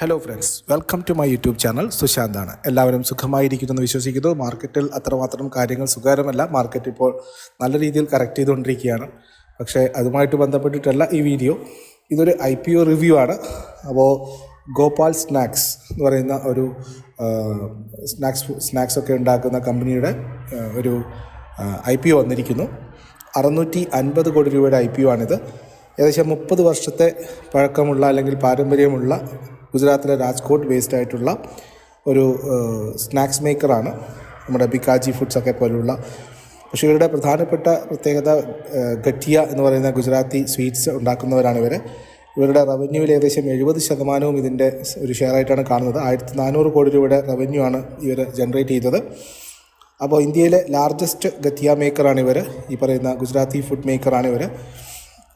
Hello friends welcome to my YouTube channel സുശാന്താണ് എല്ലാവരും സുഖമായിരിക്കുമെന്ന് വിശ്വസിക്കുന്നു. മാർക്കറ്റിൽ അത്രമാത്രം കാര്യങ്ങൾ സുഖകരമല്ല. മാർക്കറ്റ് ഇപ്പോൾ നല്ല രീതിയിൽ കറക്റ്റ് ചെയ്തുകൊണ്ടിരിക്കുകയാണ്. പക്ഷേ അതുമായിട്ട് ബന്ധപ്പെട്ടിട്ടല്ല ഈ വീഡിയോ ഇതൊരു ഐ പി ഒ റിവ്യൂ ആണ്. അപ്പോൾ ഗോപാൽ സ്നാക്സ് എന്ന് പറയുന്ന ഒരു സ്നാക്സ് സ്നാക്സ് ഒക്കെ ഉണ്ടാക്കുന്ന കമ്പനിയുടെ ഒരു ഐ പി ഒ വന്നിരിക്കുന്നു. അറുന്നൂറ്റി അൻപത് കോടി രൂപയുടെ ഐ പി ഒ ആണിത്. ഏകദേശം മുപ്പത് വർഷത്തെ പഴക്കമുള്ള അല്ലെങ്കിൽ പാരമ്പര്യമുള്ള ഗുജറാത്തിലെ രാജ്കോട്ട് ബേസ്ഡ് ആയിട്ടുള്ള ഒരു സ്നാക്സ് മേക്കറാണ് നമ്മുടെ ബിക്കാജി ഫുഡ്സ് ഒക്കെ പോലുള്ള പക്ഷേ ഇവരുടെ പ്രധാനപ്പെട്ട പ്രത്യേകത ഗട്ടിയ എന്ന് പറയുന്ന ഗുജറാത്തി സ്വീറ്റ്സ് ഉണ്ടാക്കുന്നവരാണ് ഇവർ ഇവരുടെ റവന്യൂവിൽ ഏകദേശം എഴുപത് ശതമാനവും ഇതിന്റെ ഒരു ഷെയറായിട്ടാണ് കാണുന്നത്. ആയിരത്തി നാനൂറ് കോടി രൂപയുടെ റവന്യൂ ആണ് ഇവർ ജനറേറ്റ് ചെയ്തത്. അപ്പോൾ ഇന്ത്യയിലെ ലാർജസ്റ്റ് ഗത്തിയ മേക്കറാണ് ഇവർ ഈ പറയുന്ന ഗുജറാത്തി ഫുഡ് മേക്കറാണ് ഇവർ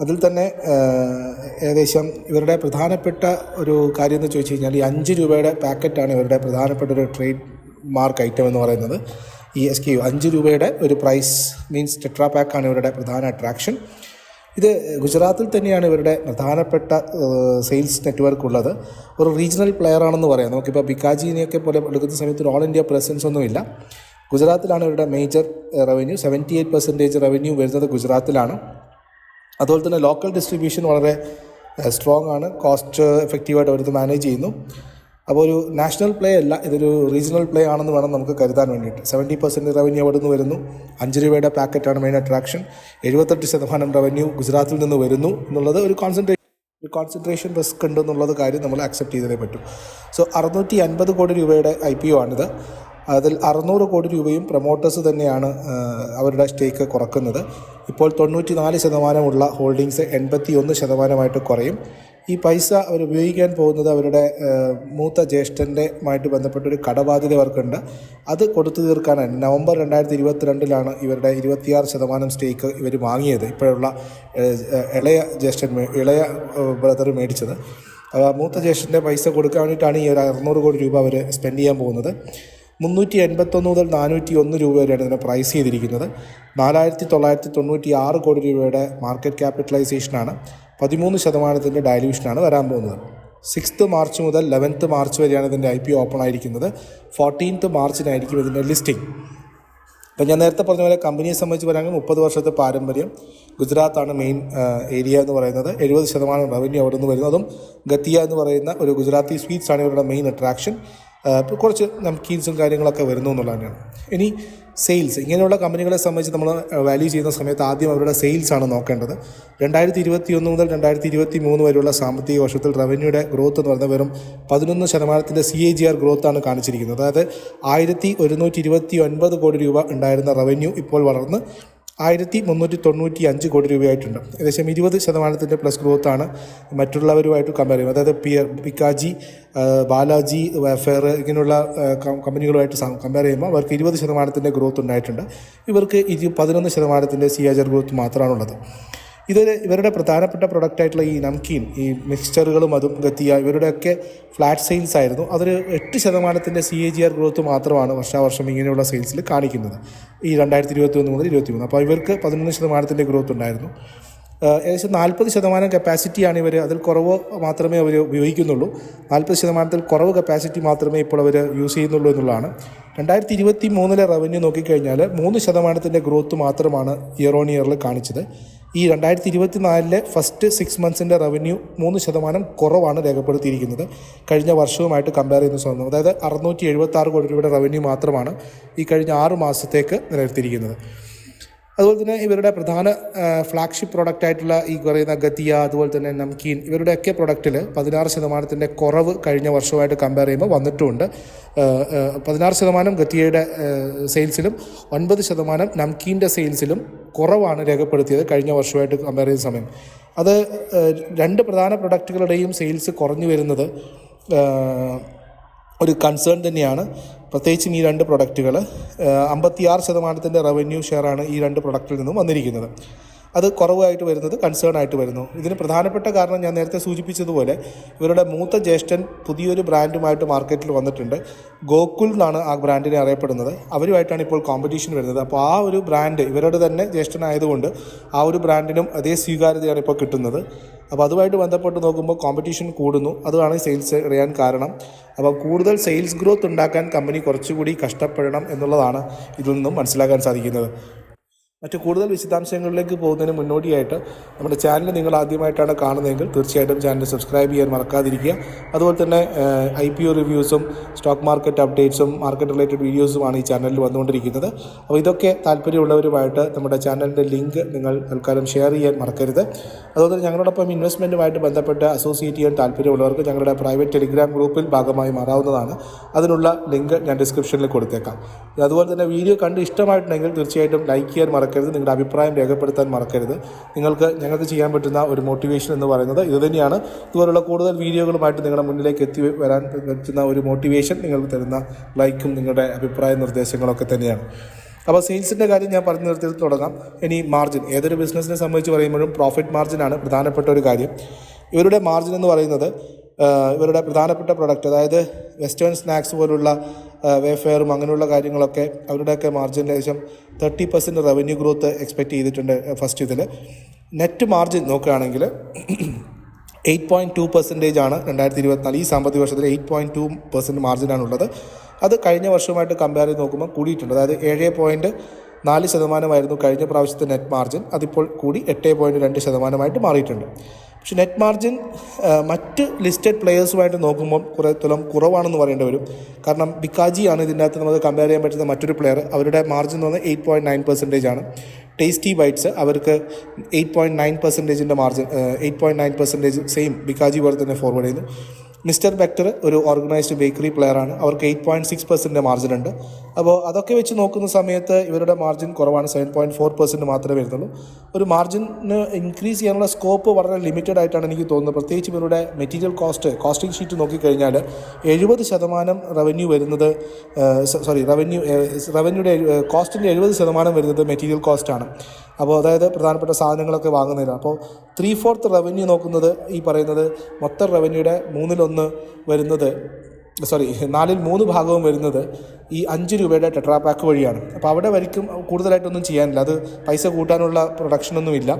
അതിൽ തന്നെ ഏകദേശം ഇവരുടെ പ്രധാനപ്പെട്ട ഒരു കാര്യം എന്ന് ചോദിച്ചു കഴിഞ്ഞാൽ ഈ അഞ്ച് രൂപയുടെ പാക്കറ്റാണ് ഇവരുടെ പ്രധാനപ്പെട്ട ഒരു ട്രേഡ് മാർക്ക് ഐറ്റം എന്ന് പറയുന്നത്. ഈ എസ് കെ യു അഞ്ച് രൂപയുടെ ഒരു പ്രൈസ് മീൻസ് ടെട്രാ പാക്കാണ് ഇവരുടെ പ്രധാന അട്രാക്ഷൻ. ഇത് ഗുജറാത്തിൽ തന്നെയാണ് ഇവരുടെ പ്രധാനപ്പെട്ട സെയിൽസ് നെറ്റ്വർക്ക് ഉള്ളത്. ഒരു റീജിയണൽ പ്ലെയർ ആണെന്ന് പറയാം. നമുക്കിപ്പോൾ ബിക്കാജിനെയൊക്കെ പോലെ എടുക്കുന്ന സമയത്ത് ഒരു ഓൾ ഇന്ത്യ പ്രസൻസ് ഒന്നുമില്ല ഗുജറാത്തിലാണ് ഇവരുടെ major revenue. Seventy eight percentage revenue വരുന്നത് ഗുജറാത്തിലാണ്. അതുപോലെ തന്നെ ലോക്കൽ ഡിസ്ട്രിബ്യൂഷൻ വളരെ സ്ട്രോങ് ആണ്. കോസ്റ്റ് എഫക്റ്റീവായിട്ട് അവരിത് മാനേജ് ചെയ്യുന്നു. അപ്പോൾ ഒരു നാഷണൽ പ്ലേ അല്ല ഇതൊരു റീജിയണൽ പ്ലേ ആണെന്ന് വേണം നമുക്ക് കരുതാൻ വേണ്ടിയിട്ട്. സെവന്റി പെർസെന്റ് റവന്യൂ അവിടെ നിന്ന് വരുന്നു. അഞ്ച് രൂപയുടെ പാക്കറ്റാണ് മെയിൻ അട്രാക്ഷൻ എഴുപത്തെട്ട് ശതമാനം റവന്യൂ ഗുജറാത്തിൽ നിന്ന് വരുന്നു എന്നുള്ളത് ഒരു കോൺസെൻട്രേഷൻ ഒരു കോൺസെൻട്രേഷൻ റിസ്ക് ഉണ്ടെന്നുള്ളത് കാര്യം നമ്മൾ അക്സെപ്റ്റ് ചെയ്തേ പറ്റും. സോ അറുന്നൂറ്റി അൻപത് കോടി രൂപയുടെ ഐ പി ഒ ആണിത്. അതിൽ അറുന്നൂറ് കോടി രൂപയും പ്രൊമോട്ടേഴ്സ് തന്നെയാണ് അവരുടെ സ്റ്റേക്ക് കുറക്കുന്നത്. ഇപ്പോൾ തൊണ്ണൂറ്റി നാല് ശതമാനമുള്ള ഹോൾഡിങ്സ് എൺപത്തി ഒന്ന് ശതമാനമായിട്ട് കുറയും. ഈ പൈസ അവർ ഉപയോഗിക്കാൻ പോകുന്നത് അവരുടെ മൂത്ത ജ്യേഷ്ഠന്റെ മായിട്ട് ബന്ധപ്പെട്ടൊരു കടബാധ്യത അവർക്കുണ്ട്. അത് കൊടുത്തു തീർക്കാനാണ്. നവംബർ രണ്ടായിരത്തി ഇരുപത്തിരണ്ടിലാണ് ഇവരുടെ ഇരുപത്തിയാറ് ശതമാനം സ്റ്റേക്ക് ഇവർ വാങ്ങിയത്. ഇപ്പോഴുള്ള ഇളയ ജ്യേഷ്ഠൻ ഇളയ ബ്രദർ മേടിച്ചത്. മൂത്ത ജ്യേഷ്ഠന്റെ പൈസ കൊടുക്കാൻ വേണ്ടിയിട്ടാണ് ഈ ഒരു അറുന്നൂറ് കോടി രൂപ അവർ സ്പെൻഡ് ചെയ്യാൻ പോകുന്നത്. മുന്നൂറ്റി എൺപത്തൊന്ന് മുതൽ നാനൂറ്റി ഒന്ന് രൂപ വരെയാണ് ഇതിനെ പ്രൈസ് ചെയ്തിരിക്കുന്നത്. നാലായിരത്തി തൊള്ളായിരത്തി തൊണ്ണൂറ്റി ആറ് കോടി രൂപയുടെ മാർക്കറ്റ് ക്യാപിറ്റലൈസേഷനാണ് പതിമൂന്ന് ശതമാനത്തിന്റെ ഡയല്യൂഷനാണ് വരാൻ പോകുന്നത്. സിക്സ്ത് മാർച്ച് മുതൽ ലെവൻത്ത് മാർച്ച് വരെയാണ് ഇതിന്റെ ഐ പി ഓപ്പൺ ആയിരിക്കുന്നത്. ഫോർട്ടീൻത്ത് മാർച്ചിനായിരിക്കും ഇതിന്റെ ലിസ്റ്റിംഗ് അപ്പോൾ ഞാൻ നേരത്തെ പറഞ്ഞ പോലെ കമ്പനിയെ സംബന്ധിച്ച് പറയുകയാണെങ്കിൽ മുപ്പത് വർഷത്തെ പാരമ്പര്യം ഗുജറാത്താണ് മെയിൻ ഏരിയ എന്ന് പറയുന്നത്. എഴുപത് ശതമാനം റവന്യൂ അവിടെ നിന്ന് വരുന്നതും ഗത്തിയ എന്ന് പറയുന്ന ഒരു ഗുജറാത്തി സ്വീറ്റ്സ് ആണ് ഇവരുടെ മെയിൻ അട്രാക്ഷൻ കുറച്ച് നംകീൻസും കാര്യങ്ങളൊക്കെ വരുന്നു എന്നുള്ളത് തന്നെയാണ് ഇനി സെയിൽസ് ഇങ്ങനെയുള്ള കമ്പനികളെ സംബന്ധിച്ച് നമ്മൾ വാല്യൂ ചെയ്യുന്ന സമയത്ത് ആദ്യം അവരുടെ സെയിൽസ് ആണ് നോക്കേണ്ടത്. രണ്ടായിരത്തി ഇരുപത്തി ഒന്ന് മുതൽ രണ്ടായിരത്തി ഇരുപത്തി മൂന്ന് വരെയുള്ള സാമ്പത്തിക വർഷത്തിൽ റവന്യൂയുടെ ഗ്രോത്ത് എന്ന് പറയുന്നത് വെറും പതിനൊന്ന് ശതമാനത്തിന്റെ C A G R growth ആണ് കാണിച്ചിരിക്കുന്നത്. അതായത് ആയിരത്തി ഒരുന്നൂറ്റി ഇരുപത്തി ഒൻപത് കോടി രൂപ ഉണ്ടായിരുന്ന റവന്യൂ ഇപ്പോൾ വളർന്ന് ആയിരത്തി മുന്നൂറ്റി തൊണ്ണൂറ്റി അഞ്ച് കോടി രൂപയായിട്ടുണ്ട്. ഏകദേശം ഇരുപത് ശതമാനത്തിന്റെ പ്ലസ് ഗ്രോത്താണ് മറ്റുള്ളവരുമായിട്ട് കമ്പയർ ചെയ്യുന്നത്. അതായത് പിയർ പിക്കാജി ബാലാജി വെഫെയർ ഇങ്ങനെയുള്ള കമ്പനികളുമായിട്ട് കമ്പയർ ചെയ്യുമ്പോൾ അവർക്ക് ഇരുപത് ശതമാനത്തിന്റെ ഗ്രോത്ത് ഉണ്ടായിട്ടുണ്ട്. ഇവർക്ക് ഇരു പതിനൊന്ന് ശതമാനത്തിന്റെ സി ആജർ ഗ്രോത്ത് മാത്രമാണുള്ളത്. ഇത് ഇവരുടെ പ്രധാനപ്പെട്ട പ്രൊഡക്റ്റ് ആയിട്ടുള്ള ഈ നംകീൻ ഈ മിക്സ്ചറുകളും അതും ഗത്തിയ ഇവരുടെയൊക്കെ ഫ്ലാറ്റ് സെയിൽസ് ആയിരുന്നു. അതൊരു എട്ട് ശതമാനത്തിന്റെ C A G R growth മാത്രമാണ് വർഷാവർഷം ഇങ്ങനെയുള്ള സെയിൽസിൽ കാണിക്കുന്നത്. ഈ രണ്ടായിരത്തി ഇരുപത്തി ഒന്ന് മുതൽ ഇരുപത്തി മൂന്ന് അപ്പോൾ ഇവർക്ക് പതിനൊന്ന് ശതമാനത്തിന്റെ ഗ്രോത്ത് ഉണ്ടായിരുന്നു. ഏകദേശം നാൽപ്പത് ശതമാനം കപ്പാസിറ്റിയാണ് ഇവർ അതിൽ കുറവ് മാത്രമേ അവർ ഉപയോഗിക്കുന്നുള്ളൂ. നാൽപ്പത് ശതമാനത്തിൽ കുറവ് കപ്പാസിറ്റി മാത്രമേ ഇപ്പോൾ അവർ യൂസ് ചെയ്യുന്നുള്ളൂ എന്നുള്ളതാണ്. രണ്ടായിരത്തി ഇരുപത്തി മൂന്നിലെ റവന്യൂ നോക്കിക്കഴിഞ്ഞാൽ മൂന്ന് ശതമാനത്തിന്റെ ഗ്രോത്ത് മാത്രമാണ് ഇയർ ഓൺ ഇയറിൽ കാണിച്ചത്. ഈ രണ്ടായിരത്തി ഇരുപത്തി നാലിലെ ഫസ്റ്റ് സിക്സ് മന്ത്സിന്റെ റവന്യൂ മൂന്ന് ശതമാനം കുറവാണ് രേഖപ്പെടുത്തിയിരിക്കുന്നത്. കഴിഞ്ഞ വർഷവുമായിട്ട് കമ്പയർ ചെയ്യുന്ന സമയം അതായത് അറുന്നൂറ്റി എഴുപത്തി ആറ് കോടി രൂപയുടെ റവന്യൂ മാത്രമാണ് ഈ കഴിഞ്ഞ ആറ് മാസത്തേക്ക് നിലനിർത്തിയിരിക്കുന്നത്. അതുപോലെ തന്നെ ഇവരുടെ പ്രധാന ഫ്ലാഗ്ഷിപ്പ് പ്രോഡക്റ്റ് ആയിട്ടുള്ള ഈ പറയുന്ന ഗതിയ അതുപോലെ തന്നെ നംകീൻ ഇവരുടെയൊക്കെ പ്രൊഡക്റ്റിൽ പതിനാറ് ശതമാനത്തിന്റെ കുറവ് കഴിഞ്ഞ വർഷമായിട്ട് കമ്പയർ ചെയ്യുമ്പോൾ വന്നിട്ടുമുണ്ട് പതിനാറ് ശതമാനം ഗതിയയുടെ സെയിൽസിലും ഒൻപത് ശതമാനം നംകീന്റെ സെയിൽസിലും കുറവാണ് രേഖപ്പെടുത്തിയത് കഴിഞ്ഞ വർഷമായിട്ട് കമ്പയർ ചെയ്യുന്ന സമയം. അത് രണ്ട് പ്രധാന പ്രൊഡക്റ്റുകളുടെയും സെയിൽസ് കുറഞ്ഞു വരുന്നത് ഒരു കൺസേൺ തന്നെയാണ്. പ്രത്യേകിച്ചും ഈ രണ്ട് പ്രൊഡക്റ്റുകൾ അമ്പത്തിയാറ് ശതമാനത്തിന്റെ റവന്യൂ ഷെയറാണ് ഈ രണ്ട് പ്രൊഡക്റ്റിൽ നിന്നും വന്നിരിക്കുന്നത്. അത് കുറവായിട്ട് വരുന്നത് കൺസേൺ ആയിട്ട് വരുന്നു. ഇതിന് പ്രധാനപ്പെട്ട കാരണം ഞാൻ നേരത്തെ സൂചിപ്പിച്ചതുപോലെ ഇവരുടെ മൂത്ത ജ്യേഷ്ഠൻ പുതിയൊരു ബ്രാൻഡുമായിട്ട് മാർക്കറ്റിൽ വന്നിട്ടുണ്ട്. ഗോകുൽ എന്നാണ് ആ ബ്രാൻഡിനെ അറിയപ്പെടുന്നത്. അവരുമായിട്ടാണ് ഇപ്പോൾ കോമ്പറ്റീഷൻ വരുന്നത്. അപ്പോൾ ആ ഒരു ബ്രാൻഡ് ഇവരുടെ തന്നെ ജ്യേഷ്ഠനായതുകൊണ്ട് ആ ഒരു ബ്രാൻഡിനും അതേ സ്വീകാര്യതയാണ് ഇപ്പോൾ കിട്ടുന്നത്. അപ്പോൾ അതുമായിട്ട് ബന്ധപ്പെട്ട് നോക്കുമ്പോൾ കോമ്പറ്റീഷൻ കൂടുന്നു. അതാണ് സെയിൽസ് അറിയാൻ കാരണം. അപ്പോൾ കൂടുതൽ സെയിൽസ് ഗ്രോത്ത് ഉണ്ടാക്കാൻ കമ്പനി കുറച്ചുകൂടി കഷ്ടപ്പെടണം എന്നുള്ളതാണ് ഇതിൽ നിന്നും മനസ്സിലാക്കാൻ സാധിക്കുന്നത്. മറ്റു കൂടുതൽ വിശദാംശങ്ങളിലേക്ക് പോകുന്നതിന് മുന്നോടിയായിട്ട് നമ്മുടെ ചാനൽ നിങ്ങൾ ആദ്യമായിട്ടാണ് കാണുന്നതെങ്കിൽ തീർച്ചയായിട്ടും ചാനൽ സബ്സ്ക്രൈബ് ചെയ്യാൻ മറക്കാതിരിക്കുക. അതുപോലെ തന്നെ ഐ പി ഒ റിവ്യൂസും സ്റ്റോക്ക് മാർക്കറ്റ് അപ്ഡേറ്റ്സും മാർക്കറ്റ് റിലേറ്റഡ് വീഡിയോസുമാണ് ഈ ചാനലിൽ വന്നുകൊണ്ടിരിക്കുന്നത്. അപ്പോൾ ഇതൊക്കെ താല്പര്യമുള്ളവരുമായിട്ട് നമ്മുടെ ചാനലിന്റെ ലിങ്ക് നിങ്ങൾ തൽക്കാലം ഷെയർ ചെയ്യാൻ മറക്കരുത്. അതുപോലെ തന്നെ ഞങ്ങളോടൊപ്പം ഇൻവെസ്റ്റ്മെന്റുമായിട്ട് ബന്ധപ്പെട്ട് അസോസിയേറ്റ് ചെയ്യാൻ താല്പര്യമുള്ളവർക്ക് ഞങ്ങളുടെ പ്രൈവറ്റ് ടെലിഗ്രാം ഗ്രൂപ്പിൽ ഭാഗമായി മാറാവുന്നതാണ്. അതിനുള്ള ലിങ്ക് ഞാൻ ഡിസ്ക്രിപ്ഷനിൽ കൊടുത്തേക്കാം. അതുപോലെ തന്നെ വീഡിയോ കണ്ട് ഇഷ്ടമായിട്ടുണ്ടെങ്കിൽ തീർച്ചയായിട്ടും ലൈക്ക് ചെയ്യാൻ മറക്കരുത്. നിങ്ങളുടെ അഭിപ്രായം രേഖപ്പെടുത്താൻ മറക്കരുത്. നിങ്ങൾക്ക് ഞങ്ങൾക്ക് ചെയ്യാൻ പറ്റുന്ന ഒരു മോട്ടിവേഷൻ എന്ന് പറയുന്നത് ഇത് തന്നെയാണ്. ഇതുപോലുള്ള കൂടുതൽ വീഡിയോകളുമായിട്ട് നിങ്ങളുടെ മുന്നിലേക്ക് എത്തി വരാൻ പറ്റുന്ന ഒരു മോട്ടിവേഷൻ നിങ്ങൾക്ക് തരുന്ന ലൈക്കും നിങ്ങളുടെ അഭിപ്രായ നിർദ്ദേശങ്ങളൊക്കെ തന്നെയാണ്. അപ്പോൾ സെയിൽസിന്റെ കാര്യം ഞാൻ പറഞ്ഞു നിർത്തി തുടങ്ങാം. ഇനി മാർജിൻ ഏതൊരു ബിസിനസ്സിനെ സംബന്ധിച്ച് പറയുമ്പോഴും പ്രോഫിറ്റ് മാർജിനാണ് പ്രധാനപ്പെട്ട ഒരു കാര്യം. ഇവരുടെ മാർജിൻ എന്ന് പറയുന്നത് ഇവരുടെ പ്രധാനപ്പെട്ട പ്രൊഡക്റ്റ് അതായത് വെസ്റ്റേൺ സ്നാക്സ് പോലുള്ള വേഫെയറും അങ്ങനെയുള്ള കാര്യങ്ങളൊക്കെ അവരുടെയൊക്കെ മാർജിൻ ഏകദേശം thirty percent revenue growth expect ചെയ്തിട്ടുണ്ട് ഫസ്റ്റ് ഇതിൽ നെറ്റ് മാർജിൻ നോക്കുകയാണെങ്കിൽ എയ്റ്റ് പോയിന്റ് ടു പെർസെന്റേജ് ആണ് രണ്ടായിരത്തി ഇരുപത്തിനാല് ഈ സാമ്പത്തിക വർഷത്തിൽ എയ്റ്റ് പോയിന്റ് ടു പെർസെന്റ് മാർജിനാണുള്ളത് അത് കഴിഞ്ഞ വർഷവുമായിട്ട് കമ്പയർ ചെയ്ത് നോക്കുമ്പോൾ കൂടിയിട്ടുണ്ട്. അതായത് ഏഴ് പോയിന്റ് നാല് ശതമാനമായിരുന്നു കഴിഞ്ഞ പ്രാവശ്യത്തെ നെറ്റ് മാർജിൻ അതിപ്പോൾ കൂടി എട്ട് പോയിന്റ് രണ്ട് ശതമാനമായിട്ട് മാറിയിട്ടുണ്ട്. പക്ഷേ നെറ്റ് മാർജിൻ മറ്റ് ലിസ്റ്റഡ് പ്ലെയേഴ്സുമായിട്ട് നോക്കുമ്പോൾ കുറേ തുലം കുറവാണെന്ന് പറയേണ്ടി വരും. കാരണം ബിക്കാജിയാണ് ഇതിന്റെ അകത്ത് നമുക്ക് കമ്പയർ ചെയ്യാൻ പറ്റുന്ന മറ്റൊരു പ്ലെയർ അവരുടെ മാർജിൻ എന്ന് പറഞ്ഞാൽ എയ്റ്റ് പോയിന്റ് നയൻ പെർസെന്റേജ് ആണ്. ടേസ്റ്റി ബൈറ്റ്സ് അവർക്ക് eight point nine പെർസെന്റേജിന്റെ margin eight point nine percentage same Bikaji പോലെ തന്നെ ഫോർവേഡ് ചെയ്യുന്നു. മിസ്റ്റർ ബെക്ടർ ഒരു ഓർഗനൈസ്ഡ് ബേക്കറി പ്ലെയറാണ് അവർക്ക് eight point six percent margin ഉണ്ട്. അപ്പോൾ അതൊക്കെ വെച്ച് നോക്കുന്ന സമയത്ത് ഇവരുടെ മാർജിൻ കുറവാണ്. സെവൻ പോയിന്റ് ഫോർ പെർസെന്റ് മാത്രമേ വരുന്നുള്ളൂ. ഒരു മാർജിന് ഇൻക്രീസ് ചെയ്യാനുള്ള സ്കോപ്പ് വളരെ ലിമിറ്റഡ് ആയിട്ടാണ് എനിക്ക് തോന്നുന്നത്. പ്രത്യേകിച്ച് ഇവരുടെ മെറ്റീരിയൽ കോസ്റ്റ് കോസ്റ്റിംഗ് ഷീറ്റ് നോക്കിക്കഴിഞ്ഞാൽ എഴുപത് ശതമാനം റവന്യൂ വരുന്നത് സോറി റവന്യൂ റവന്യൂയുടെ കോസ്റ്റിന്റെ എഴുപത് ശതമാനം വരുന്നത് മെറ്റീരിയൽ കോസ്റ്റാണ് അപ്പോൾ അതായത് പ്രധാനപ്പെട്ട സാധനങ്ങളൊക്കെ വാങ്ങുന്നതിന് അപ്പോൾ ത്രീ ഫോർത്ത് റവന്യൂ നോക്കുന്നത് ഈ പറയുന്നത് മൊത്തം റവന്യൂയുടെ മൂന്നിലൊന്ന് വരുന്നത് സോറി നാലിൽ മൂന്ന് ഭാഗവും വരുന്നത് ഈ അഞ്ച് രൂപയുടെ ടെട്രാ പാക്ക് വഴിയാണ്. അപ്പോൾ അവിടെ വരിക്കും കൂടുതലായിട്ടൊന്നും ചെയ്യാനില്ല. അത് പൈസ കൂട്ടാനുള്ള പ്രൊഡക്ഷനൊന്നുമില്ല.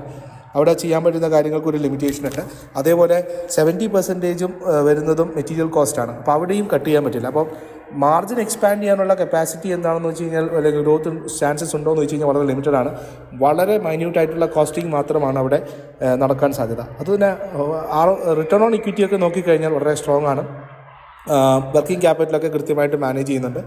അവിടെ ചെയ്യാൻ പറ്റുന്ന കാര്യങ്ങൾക്ക് ഒരു ലിമിറ്റേഷൻ ഉണ്ട്. അതേപോലെ സെവന്റി പെർസെന്റേജും വരുന്നതും മെറ്റീരിയൽ കോസ്റ്റാണ് അപ്പോൾ അവിടെയും കട്ട് ചെയ്യാൻ പറ്റില്ല. അപ്പോൾ മാർജിൻ എക്സ്പാൻഡ് ചെയ്യാനുള്ള കപ്പാസിറ്റി എന്താണെന്ന് വെച്ച് കഴിഞ്ഞാൽ അല്ലെങ്കിൽ ഗ്രോത്ത് ചാൻസസ് ഉണ്ടോ എന്ന് വെച്ച് കഴിഞ്ഞാൽ വളരെ ലിമിറ്റഡ് ആണ്. വളരെ മൈന്യൂട്ട് ആയിട്ടുള്ള കോസ്റ്റിംഗ് മാത്രമാണ് അവിടെ നടക്കാൻ സാധ്യത. അതുതന്നെ റിട്ടേൺ ഓൺ ഇക്വിറ്റിയൊക്കെ നോക്കിക്കഴിഞ്ഞാൽ വളരെ സ്ട്രോങ് ആണ്. വർക്കിംഗ് ക്യാപിറ്റലൊക്കെ കൃത്യമായിട്ട് മാനേജ് ചെയ്യുന്നുണ്ട്.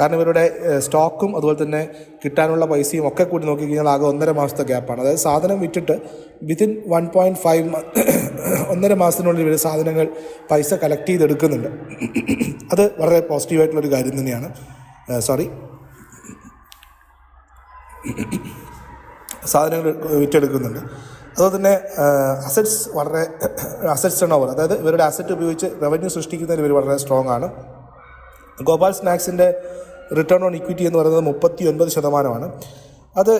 കാരണം ഇവരുടെ സ്റ്റോക്കും അതുപോലെ തന്നെ കിട്ടാനുള്ള പൈസയും ഒക്കെ കൂടി നോക്കിക്കഴിഞ്ഞാൽ ആകെ ഒന്നര മാസത്തെ ഗ്യാപ്പാണ് അതായത് സാധനം വിറ്റിട്ട് വിത്തിൻ വൺ പോയിന്റ് ഫൈവ് ഒന്നര മാസത്തിനുള്ളിൽ ഇവർ സാധനങ്ങൾ പൈസ കളക്ട് ചെയ്തെടുക്കുന്നുണ്ട്. അത് വളരെ പോസിറ്റീവായിട്ടുള്ളൊരു കാര്യം തന്നെയാണ്. സോറി സാധനങ്ങൾ വിറ്റെടുക്കുന്നുണ്ട്. അതുപോലെ തന്നെ അസറ്റ്സ് വളരെ അസറ്റ്സ് ടേൺ ഓവർ അതായത് ഇവരുടെ അസറ്റ് ഉപയോഗിച്ച് റവന്യൂ സൃഷ്ടിക്കുന്നതിൽ ഇവർ വളരെ സ്ട്രോങ് ആണ്. ഗോപാൽ സ്നാക്സിന്റെ റിട്ടേൺ ഓൺ ഇക്വിറ്റി എന്ന് പറയുന്നത് മുപ്പത്തി ഒൻപത് ശതമാനമാണ്. അത്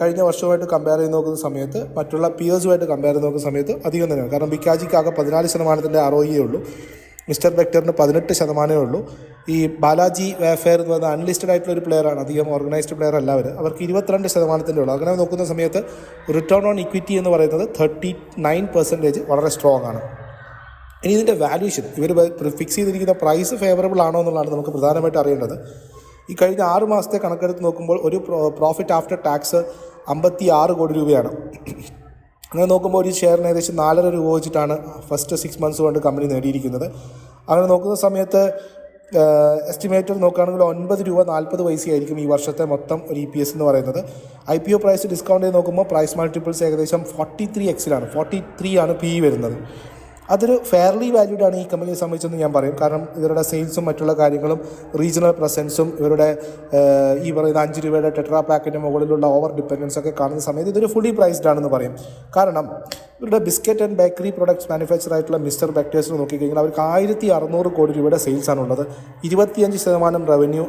കഴിഞ്ഞ വർഷവുമായിട്ട് കമ്പയർ ചെയ്ത് നോക്കുന്ന സമയത്ത് മറ്റുള്ള പിയേഴ്സുമായിട്ട് കമ്പയർ ചെയ്ത് നോക്കുന്ന സമയത്ത് അധികം തന്നെയാണ്. കാരണം ബിക്കാജിക്കാകെ പതിനാല് ശതമാനത്തിന്റെ ആർ ഉള്ളൂ. മിസ്റ്റർ ബെക്ടറിന് പതിനെട്ട് ശതമാനമേ ഉള്ളൂ. ഈ ബാലാജി വേഫെയർ എന്ന് പറയുന്ന അൺലിസ്റ്റഡ് ആയിട്ടുള്ള ഒരു പ്ലെയറാണ് അധികം ഓർഗനൈസ്ഡ് പ്ലെയർ അല്ല അവർ അവർക്ക് ഇരുപത്തിരണ്ട് ശതമാനത്തിന്റെ ഉള്ളൂ. അങ്ങനെ നോക്കുന്ന സമയത്ത് റിട്ടേൺ ഓൺ ഇക്വിറ്റി എന്ന് പറയുന്നത് തേർട്ടി നയൻ പെർസെന്റേജ് വളരെ സ്ട്രോങ് ആണ്. ഇനി ഇതിന്റെ വാല്യൂഷൻ ഇവർ ഫിക്സ് ചെയ്തിരിക്കുന്ന പ്രൈസ് ഫേവറബിൾ ആണോ എന്നുള്ളതാണ് നമുക്ക് പ്രധാനമായിട്ട് അറിയേണ്ടത്. ഈ കഴിഞ്ഞ ആറ് മാസത്തെ കണക്കെടുത്ത് നോക്കുമ്പോൾ ഒരു പ്രോഫിറ്റ് ആഫ്റ്റർ ടാക്സ് അമ്പത്തി ആറ് കോടി രൂപയാണ്. അങ്ങനെ നോക്കുമ്പോൾ ഒരു ഷെയറിന് ഏകദേശം നാലര രൂപ വെച്ചിട്ടാണ് ഫസ്റ്റ് സിക്സ് മന്ത്സ് കൊണ്ട് കമ്പനി നേടിയിരിക്കുന്നത്. അങ്ങനെ നോക്കുന്ന സമയത്ത് എസ്റ്റിമേറ്റഡ് നോക്കുകയാണെങ്കിൽ ഒൻപത് രൂപ നാൽപ്പത് പൈസയായിരിക്കും ഈ വർഷത്തെ മൊത്തം ഒരു ഇ പി എസ് എന്ന് പറയുന്നത്. I P O price discount ചെയ്ത് നോക്കുമ്പോൾ പ്രൈസ് മൾട്ടിപ്പിൾസ് ഏകദേശം ഫോർട്ടി ത്രീ എക്സിലാണ് ഫോർട്ടി ത്രീ ആണ് പി ഇ വരുന്നത്. അതൊരു ഫെയർലി വാല്യൂഡ് ആണ് ഈ കമ്പനിയെ സംബന്ധിച്ചെന്ന് ഞാൻ പറയും. കാരണം ഇവരുടെ സെയിൽസും മറ്റുള്ള കാര്യങ്ങളും റീജിയണൽ പ്രസൻസും ഇവരുടെ ഈ പറയുന്ന അഞ്ച് രൂപയുടെ ടെട്രാ പാക്കിന്റെ മുകളിലുള്ള ഓവർ ഡിപ്പെൻഡൻസ് ഒക്കെ കാണുന്ന സമയത്ത് ഇതൊരു ഫുള്ളി പ്രൈസ്ഡ് ആണെന്ന് പറയും. കാരണം ഇവരുടെ biscuit and bakery products manufacture ആയിട്ടുള്ള മിസ്റ്റർ ബാക്ടേഴ്സിന് നോക്കിക്കഴിഞ്ഞാൽ അവർക്ക് ആയിരത്തി അറുന്നൂറ് കോടി രൂപയുടെ സെയിൽസ് ഉള്ളത് ഇരുപത്തിയഞ്ച് ശതമാനം റവന്യൂ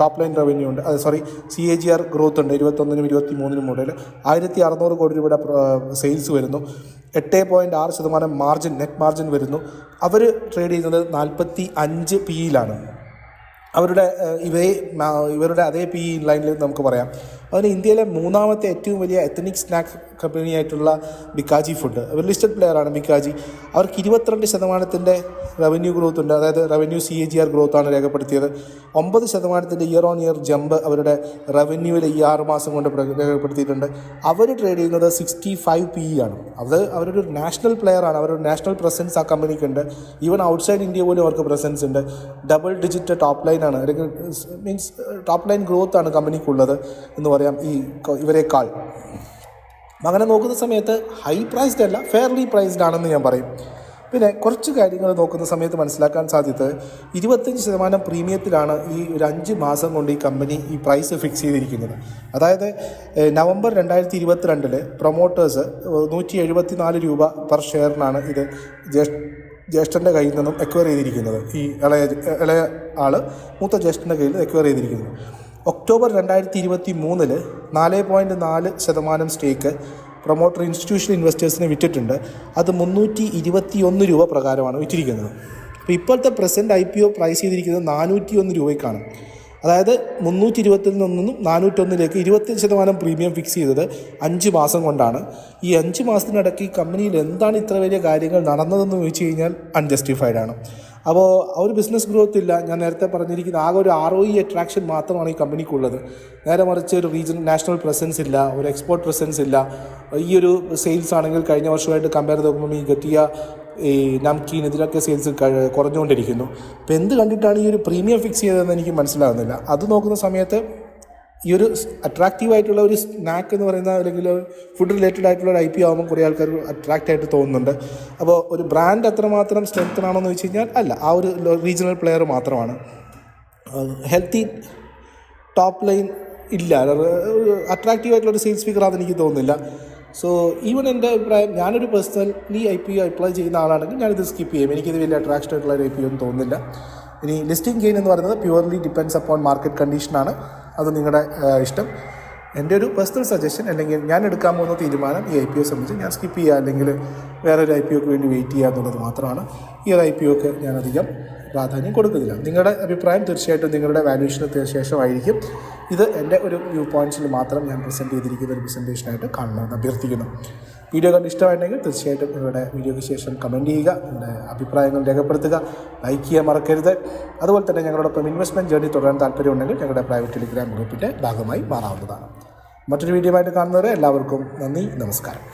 ടോപ്പ് ലൈൻ റവന്യൂ ഉണ്ട്. Sorry C A G R growth ഉണ്ട്. ഇരുപത്തൊന്നിനും ഇരുപത്തി മൂന്നിനും മുകളിൽ ആയിരത്തി അറുന്നൂറ് കോടി രൂപയുടെ സെയിൽസ് വരുന്നു. എട്ട് പോയിന്റ് ആറ് ശതമാനം മാർജിൻ നെറ്റ് മാർജിൻ വരുന്നു. അവർ ട്രേഡ് ചെയ്യുന്നത് നാൽപ്പത്തി അഞ്ച് പി ഇയിലാണ് അവരുടെ ഇവേ ഇവരുടെ അതേ പി ലൈനിൽ നമുക്ക് പറയാം. അതിന് ഇന്ത്യയിലെ മൂന്നാമത്തെ ഏറ്റവും വലിയ എത്തനിക് സ്നാക്ക് കമ്പനിയായിട്ടുള്ള ബിക്കാജി ഫുഡ് അവർ ലിസ്റ്റഡ് പ്ലെയറാണ് ബിക്കാജി അവർക്ക് ഇരുപത്തിരണ്ട് ശതമാനത്തിന്റെ റവന്യൂ ഗ്രോത്ത് ഉണ്ട്. അതായത് revenue C A G R growth ആണ് രേഖപ്പെടുത്തിയത്. ഒമ്പത് ശതമാനത്തിന്റെ ഇയർ ഓൺ ഇയർ ജമ്പ് അവരുടെ റവന്യൂവിൽ ഈ ആറ് മാസം കൊണ്ട് രേഖപ്പെടുത്തിയിട്ടുണ്ട്. അവർ ട്രേഡ് ചെയ്യുന്നത് സിക്സ്റ്റി ഫൈവ് പി ആണ്. അത് അവരൊരു നാഷണൽ പ്ലെയർ ആണ്. അവരൊരു നാഷണൽ പ്രസൻസ് ആ കമ്പനിക്ക് ഉണ്ട്. ഈവൻ ഔട്ട്സൈഡ് ഇന്ത്യ പോലും അവർക്ക് പ്രസൻസ് ഉണ്ട്. ഡബിൾ ഡിജിറ്റ് ടോപ്പ് ലൈനാണ് മീൻസ് ടോപ്പ് ലൈൻ ഗ്രോത്താണ് കമ്പനിക്കുള്ളത് എന്ന് പറയാം ഈ ഇവരെക്കാൾ. അങ്ങനെ നോക്കുന്ന സമയത്ത് ഹൈ പ്രൈസ്ഡ് അല്ല ഫെയർലി പ്രൈസ്ഡ് ആണെന്ന് ഞാൻ പറയും. പിന്നെ കുറച്ച് കാര്യങ്ങൾ നോക്കുന്ന സമയത്ത് മനസ്സിലാക്കാൻ സാധ്യത ഇരുപത്തഞ്ച് ശതമാനം പ്രീമിയത്തിലാണ് ഈ ഒരു അഞ്ച് മാസം കൊണ്ട് ഈ കമ്പനി ഈ പ്രൈസ് ഫിക്സ് ചെയ്തിരിക്കുന്നത്. അതായത് നവംബർ രണ്ടായിരത്തി ഇരുപത്തിരണ്ടിൽ പ്രൊമോട്ടേഴ്സ് നൂറ്റി എഴുപത്തി നാല് രൂപ പെർ ഷെയറിനാണ് ഇത് ജ്യേഷ്ഠ ജ്യേഷ്ഠന്റെ കയ്യിൽ നിന്നും എക്വയർ ചെയ്തിരിക്കുന്നത്. ഈ ഇളയ ഇളയ ആൾ മൂത്ത ജ്യേഷ്ഠന്റെ കയ്യിൽ എക്വയർ ചെയ്തിരിക്കുന്നത്. ഒക്ടോബർ രണ്ടായിരത്തി ഇരുപത്തി മൂന്നിൽ നാല് പോയിന്റ് നാല് ശതമാനം സ്റ്റേക്ക് പ്രൊമോട്ടർ ഇൻസ്റ്റിറ്റ്യൂഷണൽ ഇൻവെസ്റ്റേഴ്സിന് വിറ്റിട്ടുണ്ട്. അത് മുന്നൂറ്റി ഇരുപത്തി ഒന്ന് രൂപ പ്രകാരമാണ് വിറ്റിരിക്കുന്നത്. അപ്പോൾ ഇപ്പോഴത്തെ present I P O price ചെയ്തിരിക്കുന്നത് നാനൂറ്റി ഒന്ന് രൂപയ്ക്കാണ്. അതായത് മുന്നൂറ്റി ഇരുപത്തിൽ നിന്നും നാനൂറ്റൊന്നിലേക്ക് ഇരുപത്തി ശതമാനം പ്രീമിയം ഫിക്സ് ചെയ്തത് അഞ്ച് മാസം കൊണ്ടാണ്. ഈ അഞ്ച് മാസത്തിനിടയ്ക്ക് ഈ കമ്പനിയിൽ എന്താണ് ഇത്ര വലിയ കാര്യങ്ങൾ നടന്നതെന്ന് ചോദിച്ചു കഴിഞ്ഞാൽ അൺജസ്റ്റിഫൈഡ് ആണ്. അപ്പോൾ ഒരു ബിസിനസ് ഗ്രോത്ത് ഇല്ല. ഞാൻ നേരത്തെ പറഞ്ഞിരിക്കുന്ന ആകെ ഒരു ആർ ഒ ഇ അട്രാക്ഷൻ മാത്രമാണ് ഈ കമ്പനിക്കുള്ളത് നേരെ മറിച്ച് ഒരു റീജിയൻ നാഷണൽ പ്രസൻസ് ഇല്ല ഒരു എക്സ്പോർട്ട് പ്രസൻസ് ഇല്ല. ഈ ഒരു സെയിൽസ് ആണെങ്കിൽ കഴിഞ്ഞ വർഷമായിട്ട് കമ്പയർ നോക്കുമ്പോൾ ഈ ഗട്ടിയ ഈ നംകീൻ ഇതിലൊക്കെ സെയിൽസ് കുറഞ്ഞുകൊണ്ടിരിക്കുന്നു. അപ്പോൾ എന്ത് കണ്ടിട്ടാണ് ഈ ഒരു പ്രീമിയം ഫിക്സ് ചെയ്തതെന്ന് എനിക്ക് മനസ്സിലാകുന്നില്ല അത് നോക്കുന്ന സമയത്ത് ഈ ഒരു അട്രാക്റ്റീവ് ആയിട്ടുള്ള ഒരു സ്നാക്ക് എന്ന് പറയുന്ന അല്ലെങ്കിൽ ഫുഡ് റിലേറ്റഡ് ആയിട്ടുള്ള ഒരു ഐ പി ആകുമ്പോൾ കുറേ ആൾക്കാർ അട്രാക്റ്റ് ആയിട്ട് തോന്നുന്നുണ്ട്. അപ്പോൾ ഒരു ബ്രാൻഡ് അത്രമാത്രം സ്ട്രെങ്ത് ആണോ എന്ന് വെച്ച് കഴിഞ്ഞാൽ അല്ല ആ ഒരു റീജിയണൽ പ്ലെയർ മാത്രമാണ്. ഹെൽത്തി ടോപ്പ് ലൈൻ ഇല്ല. അട്രാക്റ്റീവ് ആയിട്ടുള്ള ഒരു സെയിൽസ് സ്പീക്കർ ആണെന്ന് എനിക്ക് തോന്നുന്നില്ല. സോ ഈവൻ എന്റെ അഭിപ്രായം ഞാനൊരു personally I P O apply ചെയ്യുന്ന ആളാണെങ്കിൽ ഞാനിത് സ്കിപ്പ് ചെയ്യും. എനിക്കിത് വലിയ അട്രാക്ഷൻ ആയിട്ടുള്ള ഒരു ഐ പി ഒന്നും തോന്നുന്നില്ല. ഇനി ലിസ്റ്റിംഗ് ഗെയിൻ എന്ന് പറയുന്നത് പ്യുവർലി ഡിപ്പെൻഡ്സ് അപ്പോൺ മാർക്കറ്റ് കണ്ടീഷനാണ് അത് നിങ്ങളുടെ ഇഷ്ടം. എന്റെ ഒരു പേഴ്സണൽ സജഷൻ അല്ലെങ്കിൽ ഞാൻ എടുക്കാൻ പോകുന്ന തീരുമാനം ഈ ഐ പി ഒ സംബന്ധിച്ച് ഞാൻ സ്കിപ്പ് ചെയ്യുക അല്ലെങ്കിൽ വേറൊരു ഐ പി ഒക്ക് വേണ്ടി വെയിറ്റ് ചെയ്യുക എന്നുള്ളത് മാത്രമാണ്. ഈ ഒരു ഐ പി ഒക്ക് ഞാൻ അധികം പ്രാധാന്യം കൊടുക്കുന്നില്ല. നിങ്ങളുടെ അഭിപ്രായം തീർച്ചയായിട്ടും നിങ്ങളുടെ വാല്യൂഷന് ശേഷമായിരിക്കും. ഇത് എന്റെ ഒരു വ്യൂ പോയിന്റ്സിൽ മാത്രം ഞാൻ പ്രസന്റ് ചെയ്തിരിക്കുന്ന ഒരു പ്രസന്റേഷനായിട്ട് കാണണമെന്ന് അഭ്യർത്ഥിക്കുന്നു. വീഡിയോ കണ്ട് ഇഷ്ടമായിട്ടുണ്ടെങ്കിൽ തീർച്ചയായിട്ടും നിങ്ങളുടെ വീഡിയോയ്ക്ക് ശേഷം കമന്റ് ചെയ്യുക നിങ്ങളുടെ അഭിപ്രായങ്ങൾ രേഖപ്പെടുത്തുക ലൈക്ക് ചെയ്യാൻ മറക്കരുത്. അതുപോലെ തന്നെ ഞങ്ങളോടൊപ്പം ഇൻവെസ്റ്റ്മെന്റ് ജേർണി തുടരാൻ താല്പര്യമുണ്ടെങ്കിൽ ഞങ്ങളുടെ പ്രൈവറ്റ് ടെലിഗ്രാം ഗ്രൂപ്പിന്റെ ഭാഗമായി മാറാവുന്നതാണ്. മറ്റൊരു വീഡിയോ ആയിട്ട് കാണുന്നവരെ എല്ലാവർക്കും നന്ദി നമസ്കാരം.